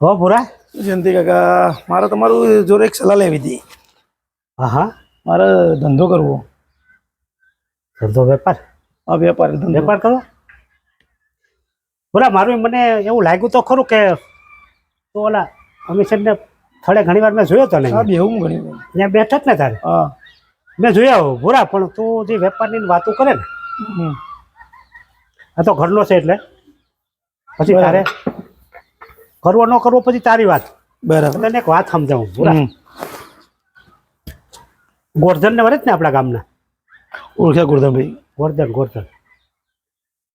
હો ભૂરા. જયંતિ કાકા મારે તમારું જોડે એક સલાહ લેવી હતી. હા હા મારે ધંધો કરવો. ધંધો વેપાર? હા વેપાર વેપાર કરો? બોલા મારું મને એવું લાગ્યું તો ખરું કે તો ઓલા અમિશનને થોડે ઘણી વાર મેં જોયો તો ને બેહું ઘણી વાર. ત્યાં બેઠા જ ને તારે? હા. મેં જોયા હો ભૂરા પણ તું જે વેપારની વાતો કરે ને. આ તો ઘરનો છે એટલે. પછી. તારે કરવો ન કરવો પછી તારી વાત. બરાબર. તને એક વાત સમજાવું. ગોરધન ને વરે જ ને આપણા ગામના. ઓળખ્યા ગુરધનભાઈ. ગોરધન ગોરધન.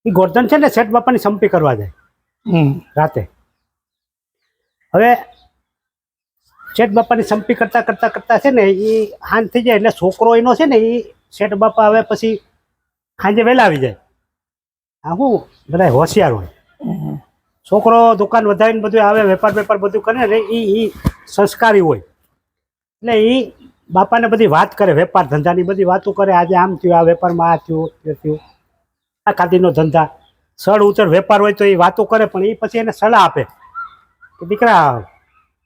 એ ગોરધન છે ને શેઠ બાપાની સંપી કરવા જાય. રાતે. હવે શેઠ બાપાની સંપી કરતા કરતા કરતા છે ને એ હાન થઈ જાય એટલે છોકરો એનો છે ને એ શેઠ બાપા હવે પછી સાંજે વહેલા આવી જાય. આ શું બધા હોશિયાર હોય. છોકરો દુકાન વધારીને બધું આવે, વેપાર વેપાર બધું કરે ને એ એ સંસ્કારી હોય. એટલે એ બાપાને બધી વાત કરે, વેપાર ધંધાની બધી વાતો કરે, આજે આમ થયું, આ વેપારમાં આ થયું, તે થયું. આ ખાદીનો ધંધા. સળ ઉતર વેપાર હોય તો એ વાતો કરે, પણ એ પછી એને સલાહ આપે. કે દીકરા,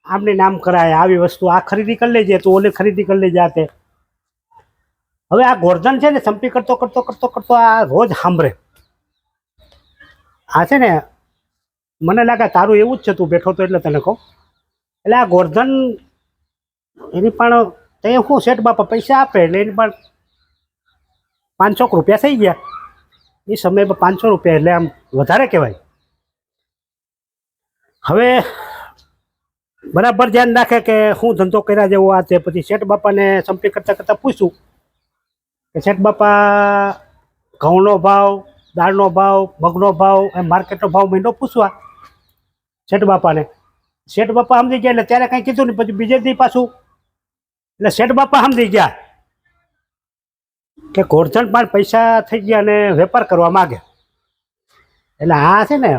આમને નામ કરાય, આવી વસ્તુ આ ખરીદી કરી લેજે, તો ઓલે ખરીદી કરી લેજે આ તે. હવે આ ગોરધન છે ને સંપી કરતો કરતો કરતો કરતો આ રોજ સાંભળે. આ છે ને મને લાગે તારું એવું જ છે, તું બેઠો તો એટલે તને કહું. એટલે આ ગોરધન, એની પણ તે શું શેઠ બાપા પૈસા આપે એટલે એની પણ પાંચસો રૂપિયા થઈ ગયા. એ સમયમાં પાંચસો રૂપિયા એટલે આમ વધારે કહેવાય. હવે બરાબર ધ્યાન રાખે કે હું ધંધો કર્યા જેવો આ તે પછી શેઠ બાપાને સંપી કરતાં કરતાં પૂછ્યું કે શેઠ બાપા, ઘઉંનો ભાવ, દાળનો ભાવ, મગનો ભાવ, એમ માર્કેટનો ભાવ મહિનો પૂછવા. શેઠ બાપાને. શેઠ બાપા સમજી ગયા એટલે ત્યારે કંઈ કીધું નહીં. પછી બીજે દી પાછું એટલે શેઠ બાપા સમજી ગયા કે ગોરધન પણ પૈસા થઈ ગયા અને વેપાર કરવા માગે. એટલે આ છે ને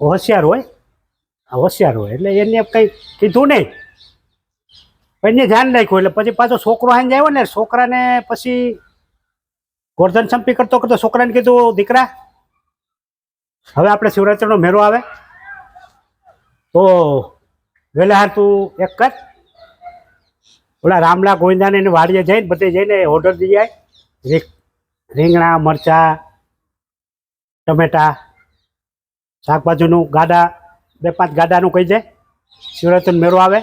હોશિયાર હોય. હોશિયાર હોય. એટલે એને કંઈ કીધું નહીં. એને ધ્યાન રાખ્યું. એટલે પછી પાછો છોકરો હાઈને આવ્યો ને, છોકરાને પછી ગોરધન સંપી કરતો કરતો છોકરાને કીધું, દીકરા, હવે આપણે શિવરાત્રીનો મેળો આવે. તો વેલાહાર તું એક કર. ઓલા રામલા ગોવિંદાને એને વાડીએ જઈને બધે જઈને ઓર્ડર દઈ જાય રીંગ, રીંગણા, મરચાં, ટમેટા, શાકભાજીનું ગાડા, બે પાંચ ગાડાનું કહી જાય શિવરાત્રી મેળો આવે.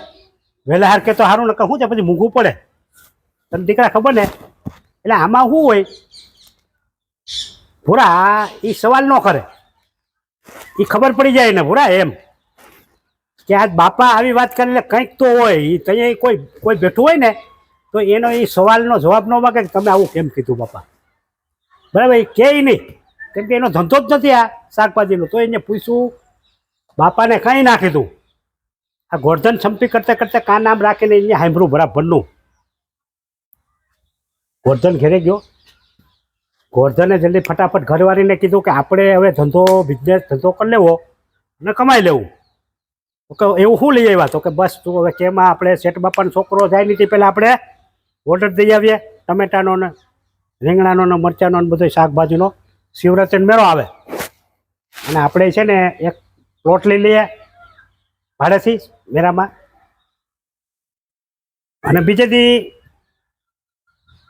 વહેલા હાર કે તો સારું નકર શું છે? પછી મૂંઘું પડે. તને દીકરા ખબર ને? એટલે આમાં શું હોય? ભૂરા એ સવાલ ન કરે. એ ખબર પડી જાય ને ભૂરા એમ. કે આજ બાપા આવી વાત કરે એટલે કંઈક તો હોય એ ત્યાં કોઈ કોઈ બેઠું હોય ને, તો એનો એ સવાલનો જવાબ ન માગે કે તમે આવું કેમ કીધું બાપા? બરાબર એ કહે નહીં, કેમ કે એનો ધંધો જ નથી આ શાકભાજીનો. તો એને પૂછ્યું, બાપાને કંઈ ના કીધું? આ ગોરધન સંપી કરતા કરતા કાં નામ રાખીને અહીંયા સાંભળ્યું? બરાબરનું ગોરધન ઘેરે ગયો. ગોરધને જલ્દી ફટાફટ ઘરવાળીને કીધું કે આપણે હવે ધંધો બિઝનેસ ધંધો કરી લેવો અને કમાઈ લેવું. એવું શું લઈ આવ્યા? તો કે બસ તું હવે કેમાં આપણે શેઠ બાપાનો છોકરો જાય નહીં પહેલાં આપણે ઓર્ડર દઈ આવીએ. ટમેટાનો ને રીંગણાનો ને મરચાંનો ને બધો શાકભાજીનો. શિવરાત્રિનો મેળો આવે. અને આપણે છે ને એક પ્લોટ લઈ લઈએ ભાડેથી મેરામાં અને બીજે દી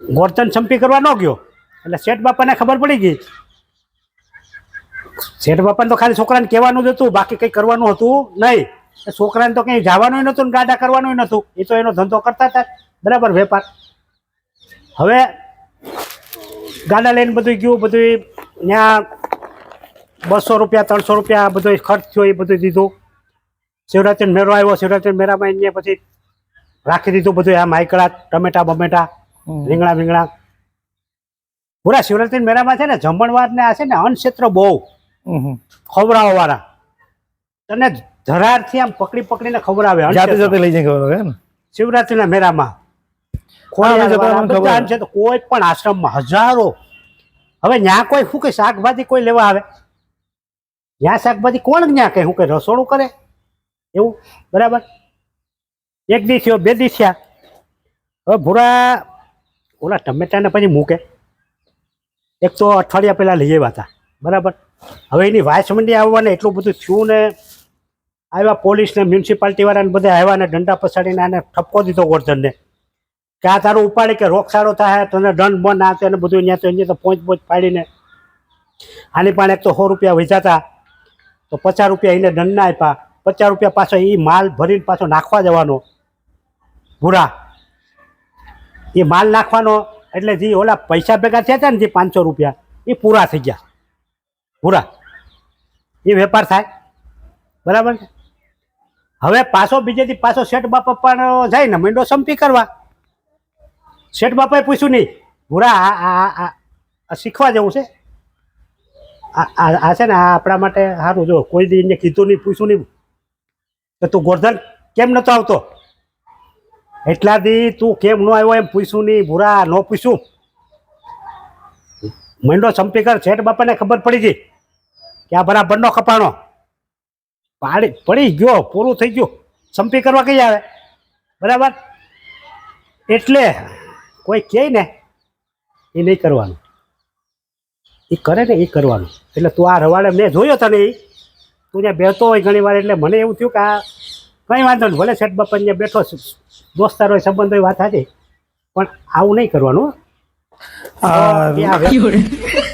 ગોરધન સંપી કરવા ન ગયો. એટલે શેઠ બાપાને ખબર પડી ગઈ. શેઠ બાપાને તો ખાલી છોકરાને કહેવાનું જ હતું, બાકી કંઈ કરવાનું હતું નહીં. છોકરાને તો કંઈ જવાનું નહોતું ને ગાડા કરવાનું નહોતું. એ તો એનો ધંધો કરતા હતા. બરાબર વેપાર. હવે ગાડા લઈને બધું ગયું બધું ત્યાં બસો રૂપિયા ત્રણસો રૂપિયા બધો ખર્ચ થયો એ બધું દીધું. શિવરાત્રિ મેળો આવ્યો શિવરાત્રિ મેળામાં એને પછી રાખી દીધું બધું આ આઈકડા ટમેટા બમેટા રીંગણા રીંગણા પૂરા શિવરાત્રિ મેળામાં છે ને જમણવાર ને આ છે ને અનક્ષેત્ર બહુ. હમ. ખવડાવવા વાળા તને ધરારથી આમ પકડી પકડીને ખવડાવે જાતે અનક્ષેત્ર. જાતે લઈ જાય ખબર આવે ને? શિવરાત્રીના મેળામાં. જતા ખબર. છે તો કોઈ પણ આશ્રમમાં હજારો. હવે ત્યાં કોઈ શું કે શાકભાજી કોઈ લેવા આવે? ત્યાં શાકભાજી કોણ ત્યાં કહે? શું કે રસોડું કરે? એવું? બરાબર? એક દિવસ થયો બે દિવસ્યા હવે ભૂરા ઓલા ટમેટાને પછી મૂકે. એક તો અઠવાડિયા પહેલાં લઈ આવ્યા હતા. બરાબર? હવે એની વાસ મંડી આવવાને એટલું બધું થયું ને આવ્યા પોલીસને મ્યુનિસિપાલિટીવાળાને મ્યુનિસિપાલિટી બધા આવ્યા ને દંડા પછાડીને આને ઠપકો દીધો ગોરધનને. કે આ તારું ઉપાડી કે રોગસાળો થાય, તને દંડ બંધ આ તેને બધું અહીંયા તો અહીંયા તો પહોંચ પહોંચ પાડીને. આની પણ એક તો સો રૂપિયા વેચાતા તો. પચાસ રૂપિયા એને દંડના આપ્યા. પચાસ રૂપિયા પાછો એ માલ ભરીને પાછો નાખવા જવાનો. ભૂરા. એ માલ નાખવાનો એટલે જે ઓલા પૈસા ભેગા થયા હતા ને જે પાંચસો રૂપિયા એ પૂરા થઈ ગયા. પૂરા એ વેપાર થાય. બરાબર છે? હવે પાછો બીજેથી પાછો શેઠ બાપા પણ જાય ને, મંડો સંપી કરવા. શેઠ બાપાએ પૂછ્યું નહીં, ભૂરા શીખવા જેવું છે? આ છે ને, આ આપણા માટે સારું જો, કોઈ એને કીધું નહીં, પૂછ્યું નહીં. કે તું ગોરધન કેમ નતો આવતો? એટલા દી તું કેમ ન આવ્યો એમ પૂછ્યું નહીં, ભૂરા, ન પૂછ્યું. મંડો સંપી કર, શેઠ બાપાને ખબર પડી ગઈ કે આ બરાબરનો કપાણો. પાડી પડી ગયો પૂરું થઈ ગયું. સંપી કરવા કઈ આવે? બરાબર? એટલે કોઈ કહે ને એ નહીં કરવાનું. એ કરે ને એ કરવાનું. એટલે તું આ રવાડે મેં જોયો તને એ તું ત્યાં બેસતો હોય ઘણી વાર એટલે મને એવું થયું કે આ કંઈ વાંધો નહીં ભલે શેઠ બાપા ત્યાં બેઠો છે, દોસ્તાર હોય સંબંધ હોય વાત હતી પણ આવું નહીં કરવાનું